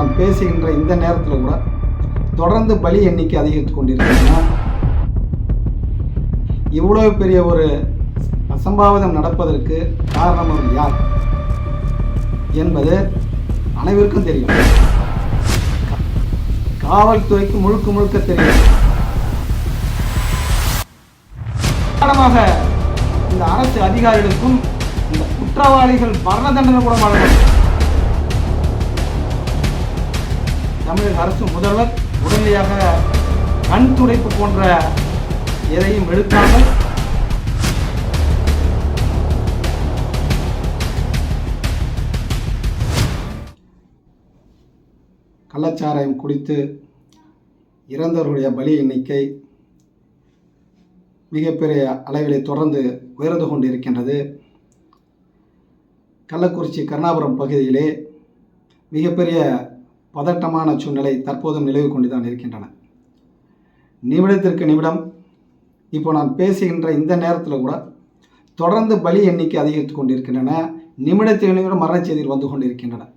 நான் பேசுகின்ற இந்த நேரத்தில் கூட தொடர்ந்து பலி எண்ணிக்கை அதிகரித்து கொண்டிருக்கின்றன இவ்வளவு பெரிய ஒரு அசம்பாவிதம் நடப்பதற்கு காரணம் யார்? என்பது அனைவருக்கும் தெரியும். காவல்துறைக்கு முழுக்க முழுக்க தெரியும். காரணமாக இந்த அரசு அதிகாரிகளுக்கும் இந்த குற்றவாளிகள் மரண தண்டனை கூட வழங்கணும் தமிழக அரசு முதல்வர் உடனடியாக கண் துடைப்பு போன்ற எதையும் எடுக்காமல் கள்ளச்சாராயம் குடித்து இறந்தவர்களுடைய பலி எண்ணிக்கை மிகப்பெரிய அளவிலே தொடர்ந்து உயர்ந்து கொண்டிருக்கின்றது. கள்ளக்குறிச்சி கருணாபுரம் பகுதியிலே மிகப்பெரிய பதட்டமான சூழ்நிலை தற்போதும் நிலவி கொண்டு தான் இருக்கின்றன. நிமிடத்திற்கு நிமிடம் இப்போ நான் பேசுகின்ற இந்த நேரத்தில் கூட தொடர்ந்து பலி எண்ணிக்கை அதிகரித்து கொண்டிருக்கின்றன. நிமிடத்திற்கு நிமிடம் மரண வந்து கொண்டிருக்கின்றன.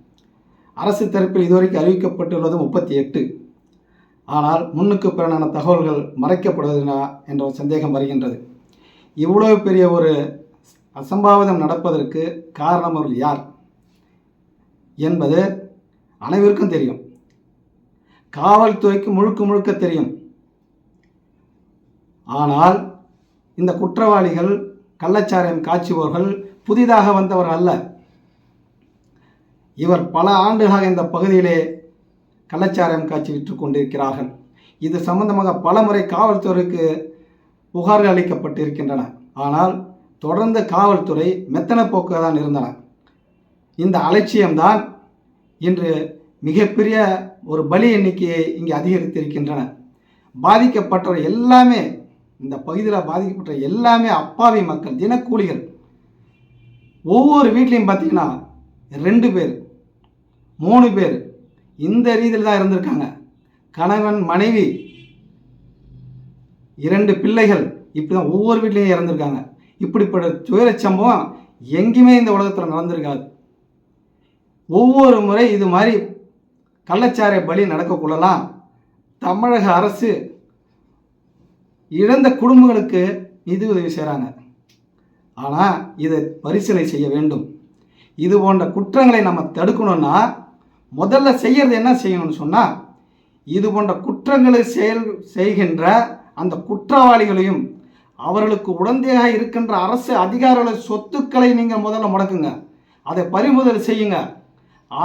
அரசு தரப்பில் இதுவரைக்கும் அறிவிக்கப்பட்டுள்ளது முப்பத்தி எட்டு. ஆனால் முன்னுக்கு பிறனான தகவல்கள் மறைக்கப்படுவதுனா என்ற ஒரு சந்தேகம் வருகின்றது. இவ்வளவு பெரிய ஒரு அசம்பாவிதம் நடப்பதற்கு காரணம் அவர்கள் யார்? என்பது அனைவருக்கும் தெரியும். காவல்துறைக்கு முழுக்க முழுக்க தெரியும். ஆனால் இந்த குற்றவாளிகள் கள்ளச்சாராயம் காய்ச்சுவோர்கள் புதிதாக வந்தவர் அல்ல. இவர் பல ஆண்டுகளாக இந்த பகுதியிலே கள்ளச்சாராயம் காய்ச்சி விற்று கொண்டிருக்கிறார்கள். இது சம்பந்தமாக பலமுறை காவல்துறைக்கு புகார்கள் அளிக்கப்பட்டிருக்கின்றன. ஆனால் தொடர்ந்து காவல்துறை மெத்தன போக்கு தான் இருந்தன. இந்த அலட்சியம்தான் இன்று மிகப்பெரிய ஒரு பலி எண்ணிக்கையை இங்கே அதிகரித்திருக்கின்றன. பாதிக்கப்பட்டவர் எல்லாமே இந்த பகுதியில் பாதிக்கப்பட்ட எல்லாமே அப்பாவி மக்கள் தினக்கூலிகள். ஒவ்வொரு வீட்லேயும் பார்த்தீங்கன்னா ரெண்டு பேர் மூணு பேர் இந்த ரீதியில் தான் இருந்திருக்காங்க. கணவன் மனைவி இரண்டு பிள்ளைகள் இப்படி தான் ஒவ்வொரு வீட்லேயும் இறந்துருக்காங்க. இப்படிப்பட்ட துயரச் சம்பவம் எங்கேயுமே இந்த உலகத்தில் நடந்திருக்காது. ஒவ்வொரு முறை இது மாதிரி கள்ளச்சாரை பலி நடக்கக்குள்ளலாம் தமிழக அரசு இழந்த குடும்பங்களுக்கு நிதி உதவி செய்கிறாங்க ஆனால் இதை பரிசீலனை செய்ய வேண்டும். இது போன்ற குற்றங்களை நம்ம தடுக்கணும்னா முதல்ல செய்யறது என்ன செய்யணும்னு சொன்னால் இது போன்ற குற்றங்களை செயல் செய்கின்ற அந்த குற்றவாளிகளையும் அவர்களுக்கு உடந்தையாக இருக்கின்ற அரசு அதிகாரிகளின் சொத்துக்களை நீங்கள் முதல்ல முடக்குங்க. அதை பறிமுதல் செய்யுங்க.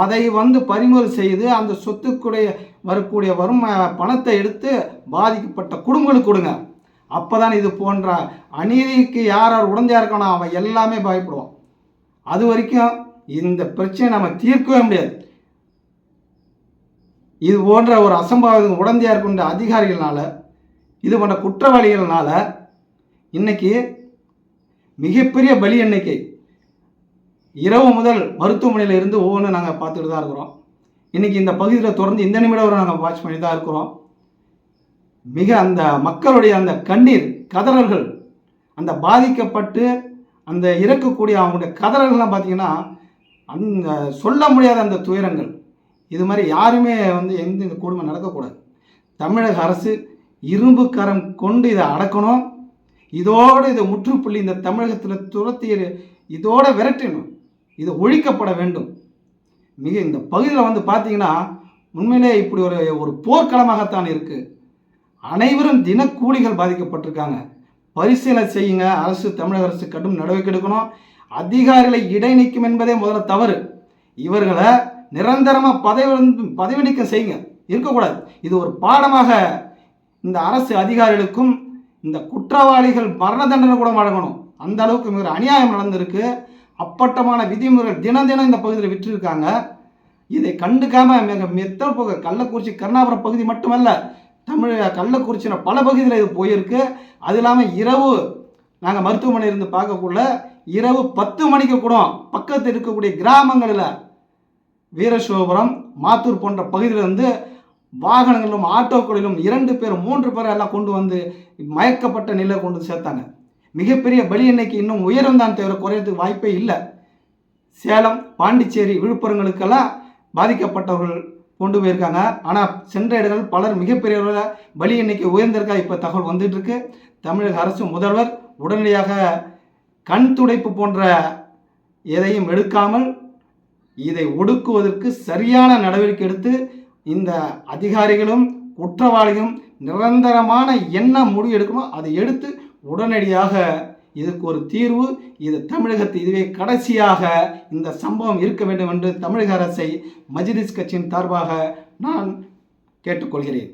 அதை வந்து பறிமுதல் செய்து அந்த சொத்துக்குடைய வரக்கூடிய வரும் பணத்தை எடுத்து பாதிக்கப்பட்ட குடும்பங்களுக்கு கொடுங்க. அப்போ தான் இது போன்ற அநீதிக்கு யார் யார் உடந்தையாக இருக்கானோ அவன் எல்லாமே பயப்படுவான். அது வரைக்கும் இந்த பிரச்சனை நம்ம தீர்க்கவே முடியாது. இது போன்ற ஒரு அசம்பாவிதம் உடந்தையாக இருக்கின்ற அதிகாரிகள்னால இது போன்ற குற்றவாளிகள்னால இன்னைக்கு மிகப்பெரிய பலி எண்ணிக்கை. இரவு முதல் மருத்துவமனையில் இருந்து ஒவ்வொன்றும் நாங்கள் பார்த்துட்டு தான் இருக்கிறோம். இன்றைக்கி இந்த பகுதியில் தொடர்ந்து இந்த நிமிடம் வரை நாங்கள் வாட்ச் பண்ணி தான் இருக்கிறோம். மிக அந்த மக்களுடைய அந்த கண்ணீர் கதறல்கள் அந்த பாதிக்கப்பட்டு அந்த இறக்கக்கூடிய அவங்களுடைய கதறல்கள்லாம் பார்த்தீங்கன்னா அந்த சொல்ல முடியாத அந்த துயரங்கள். இது மாதிரி யாருமே வந்து எந்த இந்த கொடுமை நடக்கக்கூடாது. தமிழக அரசு இரும்பு கரம் கொண்டு இதை அடக்கணும். இதோடு இதை முற்றுப்புள்ளி இந்த தமிழகத்தில் துரத்தி இதோட விரட்டணும். இது ஒழிக்கப்பட வேண்டும். மிக இந்த பகுதியில் வந்து பார்த்தீங்கன்னா உண்மையிலே இப்படி ஒரு ஒரு போர்க்களமாகத்தான் இருக்குது அனைவரும் தினக்கூலிகள் பாதிக்கப்பட்டிருக்காங்க. பரிசீலனை செய்யுங்க. அரசு தமிழக அரசு கடும் நடவடிக்கை எடுக்கணும். அதிகாரிகளை இடைநீக்கும் என்பதே முதல்ல தவறு. இவர்களை நிரந்தரமாக பதவி பதவி நீக்கம் செய்யுங்க. இருக்கக்கூடாது. இது ஒரு பாடமாக இந்த அரசு அதிகாரிகளுக்கும் இந்த குற்றவாளிகள் மரண தண்டனை கூட வழங்கணும். அந்த அளவுக்கு மிக அநியாயம் நடந்திருக்கு. அப்பட்டமான விதிமுறைகள் தினம் தினம் இந்த பகுதியில் விட்டுருக்காங்க இதை கண்டுக்காம மிக மெத்த போக கள்ளக்குறிச்சி கருணாபுரம் பகுதி மட்டுமல்ல தமிழ் கள்ளக்குறிச்சியில் பல பகுதியில் இது போயிருக்கு. அது இல்லாமல் இரவு நாங்கள் மருத்துவமனையிலிருந்து இருந்து பார்க்கக்குள்ள இரவு பத்து மணிக்கு கூட பக்கத்தில் இருக்கக்கூடிய கிராமங்களில் வீரசோபுரம் மாத்தூர் போன்ற பகுதியில் வந்து வாகனங்களிலும் ஆட்டோக்களிலும் இரண்டு பேர் மூன்று பேர் எல்லாம் கொண்டு வந்து மயக்கப்பட்ட நிலையை கொண்டு சேர்த்தாங்க. மிகப்பெரிய பலி எண்ணிக்கை இன்னும் உயரம் தான் தவிர குறையறதுக்கு வாய்ப்பே இல்லை. சேலம் பாண்டிச்சேரி விழுப்புரங்களுக்கெல்லாம் பாதிக்கப்பட்டவர்கள் கொண்டு போயிருக்காங்க. ஆனால் சென்ற இடங்கள் பலர் மிகப்பெரிய அளவில் பலி எண்ணிக்கை உயர்ந்திருக்கா இப்போ தகவல் வந்துட்டுருக்கு தமிழக அரசு முதல்வர் உடனடியாக கண் துடைப்பு போன்ற எதையும் எடுக்காமல் இதை ஒடுக்குவதற்கு சரியான நடவடிக்கை எடுத்து இந்த அதிகாரிகளும் குற்றவாளிகளும் நிரந்தரமான என்ன முடிவு எடுக்கணும். அதை எடுத்து உடனடியாக இதுக்கு ஒரு தீர்வு. இது தமிழகத்து இதுவே கடைசியாக இந்த சம்பவம் இருக்க வேண்டும் என்று தமிழக அரசை மஜிலிஸ் கட்சியின் சார்பாக நான் கேட்டுக்கொள்கிறேன்.